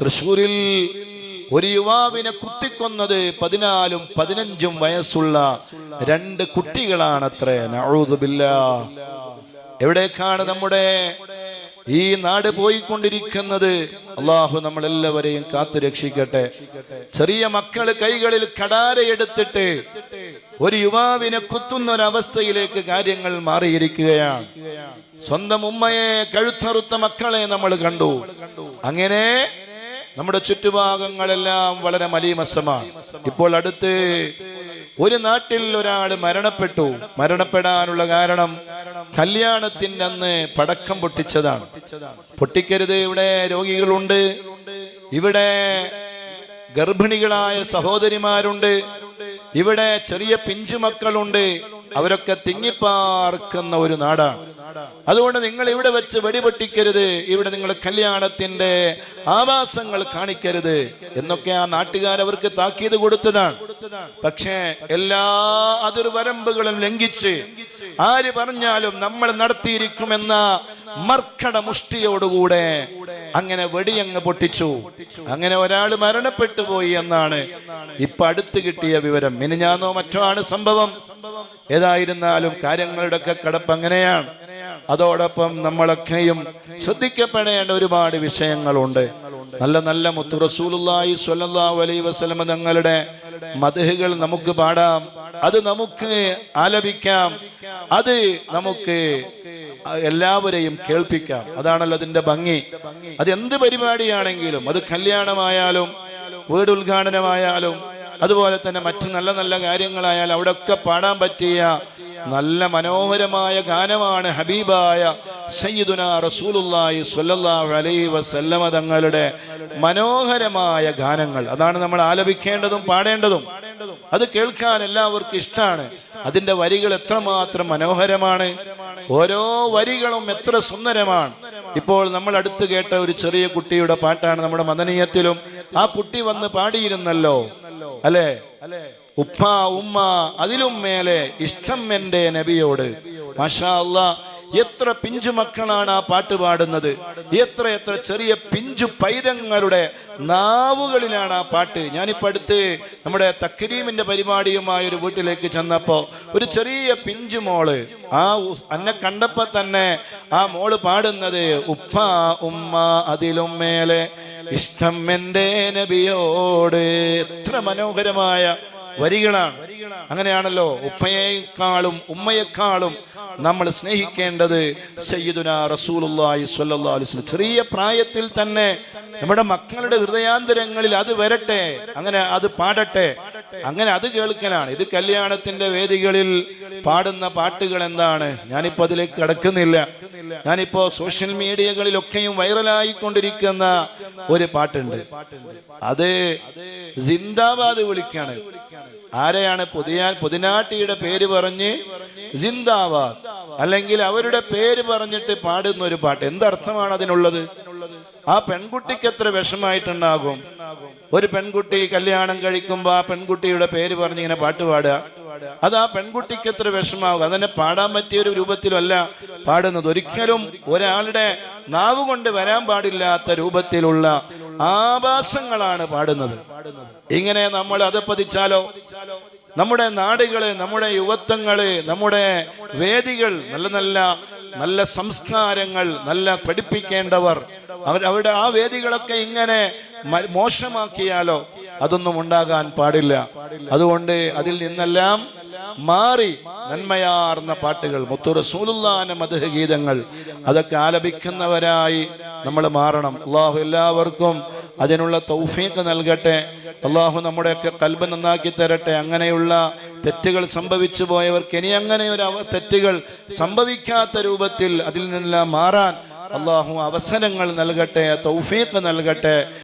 തൃശൂരിൽ ഒരു യുവാവിനെ കുത്തിക്കൊന്നത് പതിനാലും പതിനഞ്ചും വയസ്സുള്ള രണ്ട് കുട്ടികളാണത്രേ. നഴുതുമില്ല എവിടേക്കാണ് നമ്മുടെ ഈ നാട് പോയിക്കൊണ്ടിരിക്കുന്നത്? അള്ളാഹു നമ്മളെല്ലാവരെയും കാത്തു രക്ഷിക്കട്ടെ. ചെറിയ മക്കൾ കൈകളിൽ കടാരയെടുത്തിട്ട് ഒരു യുവാവിനെ കുത്തുന്ന ഒരവസ്ഥയിലേക്ക് കാര്യങ്ങൾ മാറിയിരിക്കുകയാണ്. സ്വന്തം ഉമ്മയെ കഴുത്തറുത്ത മക്കളെ നമ്മൾ കണ്ടു. അങ്ങനെ നമ്മുടെ ചുറ്റുഭാഗങ്ങളെല്ലാം വളരെ മലീമസമാണ്. ഇപ്പോൾ അടുത്ത് ഒരു നാട്ടിൽ ഒരാൾ മരണപ്പെട്ടു. മരണപ്പെടാനുള്ള കാരണം കല്യാണത്തിന്റെ അന്ന് പടക്കം പൊട്ടിച്ചതാണ്. പൊട്ടിക്കരുത് ഇവിടെ രോഗികളുണ്ട്. ഇവിടെ ഗർഭിണികളായ സഹോദരിമാരുണ്ട്. ഇവിടെ ചെറിയ പിഞ്ചുമക്കളുണ്ട് അവരൊക്കെ തിങ്ങിപ്പാർക്കുന്ന ഒരു നാടാണ്. അതുകൊണ്ട് നിങ്ങൾ ഇവിടെ വെച്ച് വെടിപൊട്ടിക്കരുത്. ഇവിടെ നിങ്ങൾ കല്യാണത്തിന്റെ ആവാസങ്ങൾ കാണിക്കരുത് എന്നൊക്കെ ആ നാട്ടുകാർ അവർക്ക് താക്കീത് കൊടുത്തതാണ്. പക്ഷേ എല്ലാ അതിർവരമ്പുകളും ലംഘിച്ച് ആര് പറഞ്ഞാലും നമ്മൾ നടത്തിയിരിക്കുമെന്ന മർക്കട മുഷ്ടിയോടുകൂടെ അങ്ങനെ വെടിയങ്ങ് പൊട്ടിച്ചു. അങ്ങനെ ഒരാൾ മരണപ്പെട്ടു പോയി എന്നാണ് ഇപ്പൊ അടുത്ത് കിട്ടിയ വിവരം. മിനിഞ്ഞാന്നോ മറ്റോ ആണ് സംഭവം. ഏതായിരുന്നാലും കാര്യങ്ങളുടെ ഒക്കെ കടപ്പ് അങ്ങനെയാണ്. അതോടൊപ്പം നമ്മളൊക്കെയും ശ്രദ്ധിക്കപ്പെടേണ്ട ഒരുപാട് വിഷയങ്ങളുണ്ട്. നല്ല നല്ല മുത്തു റസൂലുള്ളാഹി സ്വല്ലല്ലാഹു അലൈഹി വസല്ലം തങ്ങളുടെ മദ്ഹുകൾ നമുക്ക് പാടാം. അത് നമുക്ക് ആലപിക്കാം. അത് നമുക്ക് എല്ലാവരെയും കേൾപ്പിക്കാം. അതാണല്ലോ അതിന്റെ ഭംഗി. അത് എന്ത് പരിപാടിയാണെങ്കിലും അത് കല്യാണമായാലും വീട് ഉദ്ഘാടനമായാലും അതുപോലെ തന്നെ മറ്റു നല്ല നല്ല കാര്യങ്ങളായാലും അവിടെയൊക്കെ പാടാൻ പറ്റിയ നല്ല മനോഹരമായ ഗാനമാണ് ഹബീബായ സയ്യിദുന റസൂലുല്ലായി സ്വല്ലല്ലാഹു അലൈഹി വസല്ലമ തങ്ങളുടെ മനോഹരമായ ഗാനങ്ങൾ. അതാണ് നമ്മൾ ആലപിക്കേണ്ടതും പാടേണ്ടതും. അത് കേൾക്കാൻ എല്ലാവർക്കും ഇഷ്ടമാണ് അതിന്റെ വരികൾ എത്രമാത്രം മനോഹരമാണ്. ഓരോ വരികളും എത്ര സുന്ദരമാണ്. ഇപ്പോൾ നമ്മൾ അടുത്ത് കേട്ട ഒരു ചെറിയ കുട്ടിയുടെ പാട്ടാണ് നമ്മുടെ മദനീയത്തിലും. ആ കുട്ടി വന്ന് പാടിയിരുന്നല്ലോ. അല്ലേ? ഉപ്പ ഉമ്മ അതിലും മേലെ ഇഷ്ടം എന്റെ നബിയോട്. മാഷാ അല്ലാ എത്ര പിഞ്ചു മക്കളാണ് ആ പാട്ട് പാടുന്നത്? എത്ര എത്ര ചെറിയ പിഞ്ചു പൈതങ്ങളുടെ നാവുകളിലാണ് ആ പാട്ട്. ഞാനിപ്പോ അടുത്ത് നമ്മുടെ തക്കരീമിന്റെ പരിപാടിയുമായ ഒരു വീട്ടിലേക്ക് ചെന്നപ്പോ ഒരു ചെറിയ പിഞ്ചു മോൾ ആ അന്നെ കണ്ടപ്പോ തന്നെ ആ മോൾ പാടുന്നത് ഉപ്പ ഉമ്മ അതിലും മേലെ ഇഷ്ടം എന്റെ നബിയോട്. എത്ര മനോഹരമായ വരികളാണ്. അങ്ങനെയാണല്ലോ ഉപ്പയേക്കാളും ഉമ്മയെക്കാളും നമ്മൾ സ്നേഹിക്കേണ്ടത് സയ്യിദുന റസൂലുള്ളാഹി സ്വല്ലല്ലാഹു അലൈഹി വസല്ലം. ചെറിയ പ്രായത്തിൽ തന്നെ നമ്മുടെ മക്കളുടെ ഹൃദയാന്തരങ്ങളിൽ അത് വരട്ടെ അങ്ങനെ അത് പാടട്ടെ അങ്ങനെ അത് കേൾക്കാനാണ് ഇത് കല്യാണത്തിന്റെ വേദികളിൽ പാടുന്ന പാട്ടുകൾ എന്താണ്? ഞാനിപ്പോ അതിലേക്ക് കടക്കുന്നില്ല. ഞാനിപ്പോ സോഷ്യൽ മീഡിയകളിലൊക്കെയും വൈറലായി കൊണ്ടിരിക്കുന്ന ഒരു പാട്ടുണ്ട്. അത് ജിന്ദാബാദ് വിളിക്കാണ്. ആരെയാണ് പുതിയ പുതിനാട്ടിയുടെ പേര് പറഞ്ഞ് ജിന്ദാബാദ്. അല്ലെങ്കിൽ അവരുടെ പേര് പറഞ്ഞിട്ട് പാടുന്ന ഒരു പാട്ട്. എന്തർത്ഥമാണ് അതിനുള്ളത്? ആ പെൺകുട്ടിക്ക് എത്ര വിഷമായിട്ടുണ്ടാകും ഒരു പെൺകുട്ടി കല്യാണം കഴിക്കുമ്പോ ആ പെൺകുട്ടിയുടെ പേര് പറഞ്ഞ് ഇങ്ങനെ പാട്ട് പാടുക. അത് ആ പെൺകുട്ടിക്ക് എത്ര വിഷമാകും അതന്നെ പാടാൻ പറ്റിയ ഒരു രൂപത്തിലല്ല പാടുന്നത്. ഒരിക്കലും ഒരാളുടെ നാവ് കൊണ്ട് വരാൻ പാടില്ലാത്ത രൂപത്തിലുള്ള ആഭാസങ്ങളാണ് പാടുന്നത്. ഇങ്ങനെ നമ്മൾ അത് പതിച്ചാലോ? നമ്മുടെ നാടുകളെ നമ്മുടെ യുവത്വങ്ങൾ നമ്മുടെ വേദികൾ നല്ല നല്ല നല്ല സംസ്കാരങ്ങൾ നല്ല പഠിപ്പിക്കേണ്ടവർ അവർ അവരുടെ ആ വേദികളൊക്കെ ഇങ്ങനെ മോശമാക്കിയാലോ? അതൊന്നും ഉണ്ടാകാൻ പാടില്ല. അതുകൊണ്ട് അതിൽ നിന്നെല്ലാം മാറി നന്മയാർന്ന പാട്ടുകൾ മുത്തുറസൂലുല്ലാന മധുഹ ഗീതങ്ങൾ അതൊക്കെ ആലപിക്കുന്നവരായി നമ്മൾ മാറണം. അള്ളാഹു എല്ലാവർക്കും അതിനുള്ള തൗഫീഖ് നൽകട്ടെ. അള്ളാഹു നമ്മുടെയൊക്കെ കൽബ് നന്നാക്കി തരട്ടെ. അങ്ങനെയുള്ള തെറ്റുകൾ സംഭവിച്ചു പോയവർക്ക് ഇനി അങ്ങനെ ഒരു തെറ്റുകൾ സംഭവിക്കാത്ത രൂപത്തിൽ അതിൽ നിന്നെല്ലാം മാറാൻ അള്ളാഹു അവസരങ്ങൾ നൽകട്ടെ തൗഫീഖ് നൽകട്ടെ.